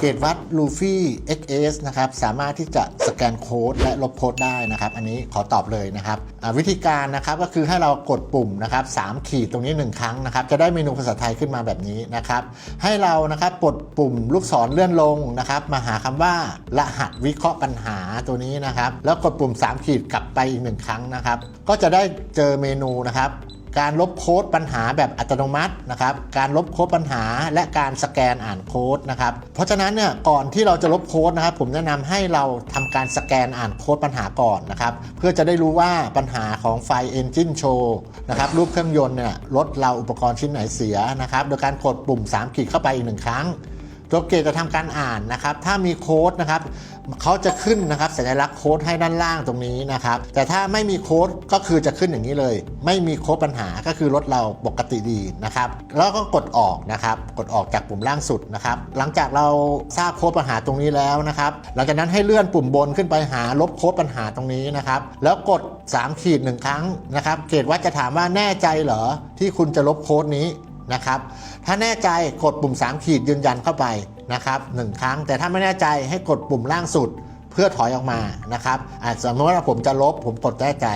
เกรดวัด Luffy XS นะครับสามารถที่จะสแกนโค้ดและลบโค้ดได้นะครับ อันนี้ขอตอบเลยนะครับวิธีการนะครับก็คือให้เรากดปุ่มนะครับ3ขีดตรงนี้ 1 ครั้งนะครับ จะได้เมนูภาษาไทยขึ้นมาแบบนี้นะครับ ให้เรานะครับกดปุ่มลูกศรเลื่อนลงนะครับ มาหาคำว่ารหัสวิเคราะห์ปัญหาตัวนี้นะครับ แล้วกดปุ่ม3ขีดกลับไปอีกหนึ่งครั้งนะครับ ก็จะได้เจอเมนูนะครับ การลบโค้ดปัญหาแบบอัตโนมัตินะครับ การลบโค้ดปัญหาและการสแกนอ่านโค้ดนะครับ เพราะฉะนั้นเนี่ยก่อนที่เราจะลบโค้ดนะครับ ผมแนะนำให้เราทำการสแกนอ่านโค้ดปัญหาก่อนนะครับ เพื่อจะได้รู้ว่าปัญหาของไฟ Engine Show นะครับรูปเครื่องยนต์เนี่ยรถเราอุปกรณ์ชิ้นไหนเสียนะครับ โดยการกดปุ่ม3ขีดเข้าไปอีกหนึ่งครั้ง ตัวเกตจะทำการอ่านนะครับ ถ้ามีโค้ดนะครับเขาจะขึ้นนะครับสัญลักษณ์โค้ดให้ด้านล่างตรงนี้นะครับ แต่ถ้าไม่มีโค้ดก็คือจะขึ้นอย่างนี้เลย ไม่มีโค้ดปัญหาก็คือรถเราปกติดีนะครับ แล้วก็กดออกนะครับ กดออกจากปุ่มล่างสุดนะครับ หลังจากเราทราบโค้ดปัญหาตรงนี้แล้วนะครับ หลังจากนั้นให้เลื่อนปุ่มบนขึ้นไปหาลบโค้ดปัญหาตรงนี้นะครับ แล้วกด3ขีดหนึ่งครั้งนะครับ เกตว่าจะถามว่าแน่ใจเหรอที่คุณจะลบโค้ดนี้ นะครับ ถ้าแน่ใจกดปุ่ม 3 ขีดยืนยันเข้าไปนะครับหนึ่งครั้ง แต่ถ้าไม่แน่ใจให้กดปุ่มล่างสุดเพื่อถอยออกมานะครับอาจสมมติว่าผมจะลบผมกดแน่ใจ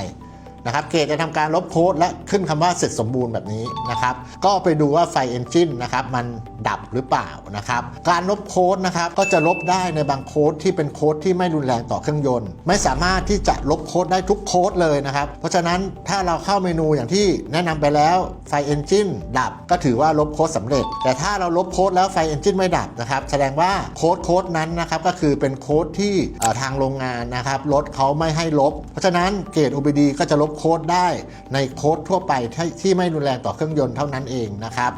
นะครับเกตจะทำการลบโค้ดและขึ้นคำว่าเสร็จสมบูรณ์แบบนี้นะครับ ก็ไปดูว่าไฟเอนจินนะครับมันดับหรือเปล่านะครับ การลบโค้ดนะครับก็จะลบได้ในบางโค้ดที่เป็นโค้ดที่ไม่รุนแรงต่อเครื่องยนต์ ไม่สามารถที่จะลบโค้ดได้ทุกโค้ดเลยนะครับ เพราะฉะนั้นถ้าเราเข้าเมนูอย่างที่แนะนำไปแล้วไฟเอนจินดับก็ถือว่าลบโค้ดสำเร็จ แต่ถ้าเราลบโค้ดแล้วไฟเอนจินไม่ดับนะครับแสดงว่าโค้ดโค้ดนั้นนะครับก็คือเป็นโค้ดที่ทางโรงงานนะครับรถเขาไม่ให้ลบ เพราะฉะนั้นเกรด OBD ก็จะลบโค้ดได้ในโค้ดทั่วไปที่ที่ไม่รุนแรงต่อเครื่องยนต์เท่านั้นเองนะครับ